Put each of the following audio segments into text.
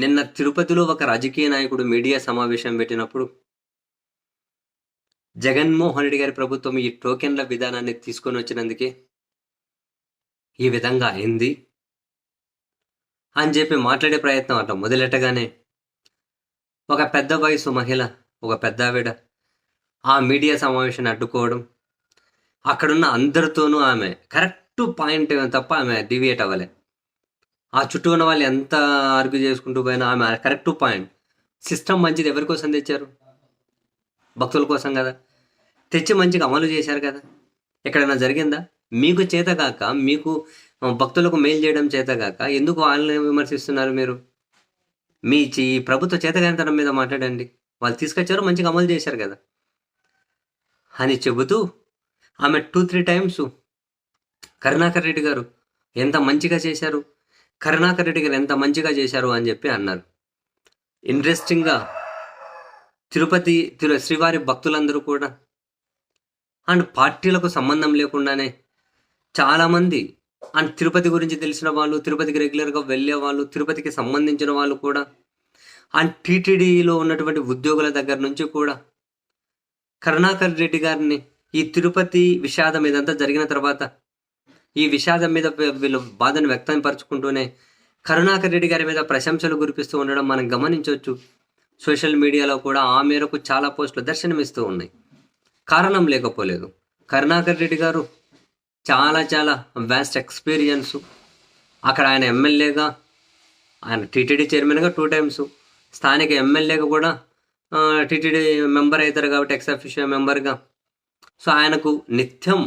నిన్న తిరుపతిలో ఒక రాజకీయ నాయకుడు మీడియా సమావేశం పెట్టినప్పుడు జగన్మోహన్ రెడ్డి గారి ప్రభుత్వం ఈ టోకెన్ల విధానాన్ని తీసుకొని వచ్చినందుకే ఈ విధంగా అయింది అని చెప్పి మాట్లాడే ప్రయత్నం అట్లా మొదలెట్టగానే ఒక పెద్ద వయసు మహిళ ఒక పెద్ద ఆవిడ ఆ మీడియా సమావేశాన్ని అడ్డుకోవడం అక్కడున్న అందరితోనూ ఆమె కరెక్ట్ పాయింట్ తప్ప ఆమె డివియేట్ అవ్వలే. ఆ చుట్టూ ఉన్న వాళ్ళు ఎంత ఆర్గ్యూ చేసుకుంటూ పోయినా ఆమె కరెక్ట్ పాయింట్ సిస్టమ్ మంచిది ఎవరి కోసం తెచ్చారు? భక్తుల కోసం కదా. తెచ్చి మంచిగా అమలు చేశారు కదా. ఎక్కడైనా జరిగిందా? మీకు చేతగాక మీకు భక్తులకు మేలు చేయడం చేతగాక ఎందుకు వాళ్ళని విమర్శిస్తున్నారు మీరు? మీ ఈ ప్రభుత్వ చేతగానితనం మీద మాట్లాడండి. వాళ్ళు తీసుకొచ్చారు మంచిగా అమలు చేశారు కదా. అని చెబుతూ ఆమె two three times Karunakar Reddy garu ఎంత మంచిగా చేశారు? కరుణాకర్ రెడ్డి గారు ఎంత మంచిగా చేశారు అని చెప్పి అన్నారు. ఇంట్రెస్టింగ్గా తిరుపతి తిరు శ్రీవారి భక్తులందరూ కూడా అండ్ పార్టీలకు సంబంధం లేకుండానే చాలామంది అండ్ తిరుపతి గురించి తెలిసిన వాళ్ళు తిరుపతికి రెగ్యులర్గా వెళ్ళే వాళ్ళు తిరుపతికి సంబంధించిన వాళ్ళు కూడా అండ్ టీటీడీలో ఉన్నటువంటి ఉద్యోగుల దగ్గర నుంచి కూడా కరుణాకర్ రెడ్డి గారిని ఈ తిరుపతి విషాదం ఇదంతా జరిగిన తర్వాత ఈ విషాదం మీద వీళ్ళు బాధను వ్యక్తం పరుచుకుంటూనే కరుణాకర్ రెడ్డి గారి మీద ప్రశంసలు కురిపిస్తూ ఉండడం మనం గమనించవచ్చు. సోషల్ మీడియాలో కూడా ఆ మేరకు చాలా పోస్టులు దర్శనమిస్తూ ఉన్నాయి. కారణం లేకపోలేదు. కరుణాకర్ రెడ్డి గారు చాలా చాలా వ్యాస్ట్ ఎక్స్పీరియన్స్ అక్కడ ఆయన ఎమ్మెల్యేగా ఆయన టీటీడీ చైర్మన్గా టూ టైమ్స్ స్థానిక ఎమ్మెల్యేగా కూడా టీటీడీ మెంబర్ అవుతారు కాబట్టి ఎక్స్ అఫీషియల్ మెంబర్గా సో ఆయనకు నిత్యం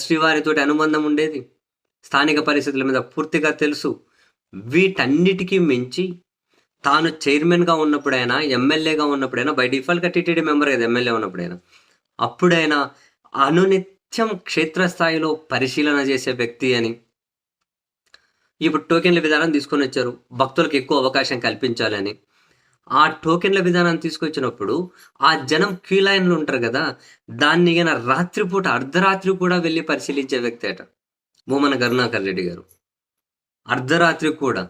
శ్రీవారితో అనుబంధం ఉండేది. స్థానిక పరిస్థితుల మీద పూర్తిగా తెలుసు. వీటన్నిటికీ మించి తాను చైర్మన్గా ఉన్నప్పుడైనా ఎమ్మెల్యేగా ఉన్నప్పుడైనా బై డిఫాల్ట్గా టీటీడీ మెంబర్ కదా ఎమ్మెల్యే ఉన్నప్పుడైనా అప్పుడైనా అనునిత్యం క్షేత్రస్థాయిలో పరిశీలన చేసే వ్యక్తి అని ఇప్పుడు టోకెన్ల విధానం తీసుకొని వచ్చారు భక్తులకు ఎక్కువ అవకాశం కల్పించాలని. ఆ టోకెన్ల విధానాన్ని తీసుకొచ్చినప్పుడు ఆ జనం క్యూ లైన్లు ఉంటారు కదా దాన్ని ఈయన రాత్రిపూట అర్ధరాత్రి కూడా వెళ్ళి పరిశీలించే వ్యక్తి అట భూమన కరుణాకర్ రెడ్డి గారు. అర్ధరాత్రి కూడా.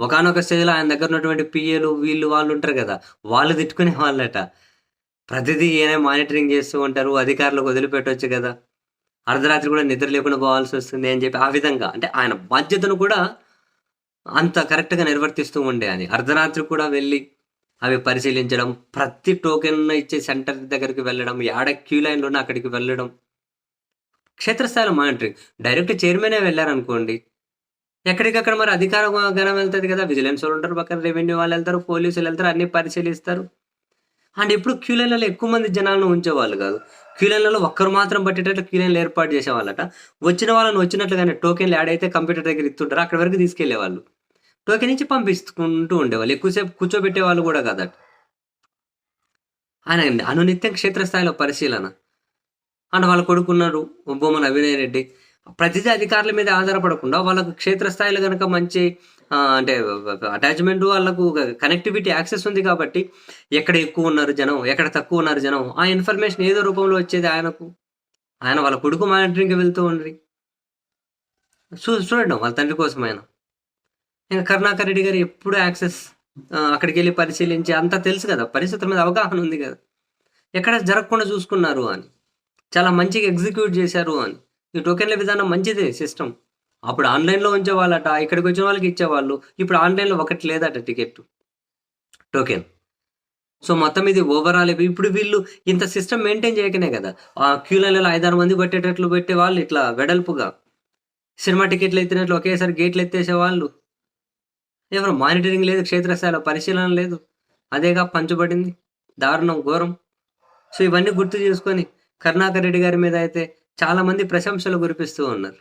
ఒకనొక స్టేజ్లో ఆయన దగ్గర ఉన్నటువంటి పిఏలు వీళ్ళు వాళ్ళు ఉంటారు కదా వాళ్ళు తిట్టుకునే వాళ్ళట. ప్రతిదీ ఏనే మానిటరింగ్ చేస్తూ ఉంటారు అధికారులకు వదిలిపెట్టవచ్చు కదా. అర్ధరాత్రి కూడా నిద్ర లేకుండా పోవాల్సి వస్తుంది అని చెప్పి ఆ విధంగా అంటే ఆయన బాధ్యతను కూడా అంత కరెక్ట్గా నిర్వర్తిస్తూ ఉండే అని అర్ధరాత్రి కూడా వెళ్ళి అవి పరిశీలించడం ప్రతి టోకెన్ ఇచ్చే సెంటర్ దగ్గరికి వెళ్ళడం యాడ క్యూ లైన్లో అక్కడికి వెళ్ళడం. క్షేత్రస్థాయిలో మానిటరింగ్ డైరెక్ట్ చైర్మనే వెళ్ళారనుకోండి ఎక్కడికక్కడ మరి అధికారం గణం వెళ్తుంది కదా. విజిలెన్స్ వాళ్ళు ఉంటారు పక్కన రెవెన్యూ వాళ్ళు వెళ్తారు పోలీసులు వెళ్తారు అన్ని పరిశీలిస్తారు. అండ్ ఎప్పుడు క్యూ లైన్లలో ఎక్కువ మంది జనాలను ఉంచేవాళ్ళు కాదు. క్యూ లైన్లలో ఒక్కరు మాత్రం పట్టేటట్లు క్యూ లైన్లు ఏర్పాటు చేసేవాళ్ళట. వచ్చిన వాళ్ళని వచ్చినట్లుగానే టోకెన్లు యాడ్ అయితే కంప్యూటర్ దగ్గర ఇస్తుంటారు అక్కడి వరకు తీసుకెళ్ళేవాళ్ళు. టోకెన్ ఇచ్చి పంపిస్తుంటూ ఉండేవాళ్ళు. ఎక్కువసేపు కూర్చోబెట్టేవాళ్ళు కూడా కాదట. ఆయన అనునిత్యం క్షేత్రస్థాయిలో పరిశీలన. అండ్ వాళ్ళ కొడుకున్నారు బొమ్మన అవినయ్ రెడ్డి. ప్రతిదీ అధికారుల మీద ఆధారపడకుండా వాళ్ళకు క్షేత్రస్థాయిలో కనుక మంచి అంటే అటాచ్మెంట్ వాళ్ళకు కనెక్టివిటీ యాక్సెస్ ఉంది కాబట్టి ఎక్కడ ఎక్కువ ఉన్నారు జనం ఎక్కడ తక్కువ ఉన్నారు జనం ఆ ఇన్ఫర్మేషన్ ఏదో రూపంలో వచ్చేది ఆయనకు. ఆయన వాళ్ళ కొడుకు మానిటరింగ్కి వెళ్తూ ఉండ్రి. చూ చూడండి వాళ్ళ తండ్రి కోసం ఆయన ఇంకా కరుణాకర్ రెడ్డి గారు ఎప్పుడు యాక్సెస్ అక్కడికి వెళ్ళి పరిశీలించి అంతా తెలుసు కదా. పరిస్థితుల మీద అవగాహన ఉంది కదా. ఎక్కడ జరగకుండా చూసుకున్నారు అని చాలా మంచిగా ఎగ్జిక్యూట్ చేశారు అని. ఈ టోకెన్ల విధానం మంచిదే సిస్టమ్. అప్పుడు ఆన్లైన్లో ఉంచేవాళ్ళట ఇక్కడికి వచ్చిన వాళ్ళకి ఇచ్చేవాళ్ళు. ఇప్పుడు ఆన్లైన్లో ఒకటి లేదట టికెట్ టోకెన్. సో మొత్తం ఇది ఓవరాల్ ఇప్పుడు వీళ్ళు ఇంత సిస్టమ్ మెయింటైన్ చేయకనే కదా. ఆ క్యూ లైన్లలో ఐదారు మంది పెట్టేటట్లు పెట్టే వాళ్ళు ఇట్లా వెడల్పుగా. సినిమా టికెట్లు ఎత్తినట్లు ఒకేసారి గేట్లు ఎత్తేసే వాళ్ళు ఎవరు మానిటరింగ్ లేదు క్షేత్రస్థాయిలో పరిశీలన లేదు. అదేగా పంచబడింది. దారుణం ఘోరం. సో ఇవన్నీ గుర్తు చేసుకొని కరుణాకర్ రెడ్డి గారి మీద అయితే చాలామంది ప్రశంసలు కురిపిస్తూ ఉన్నారు.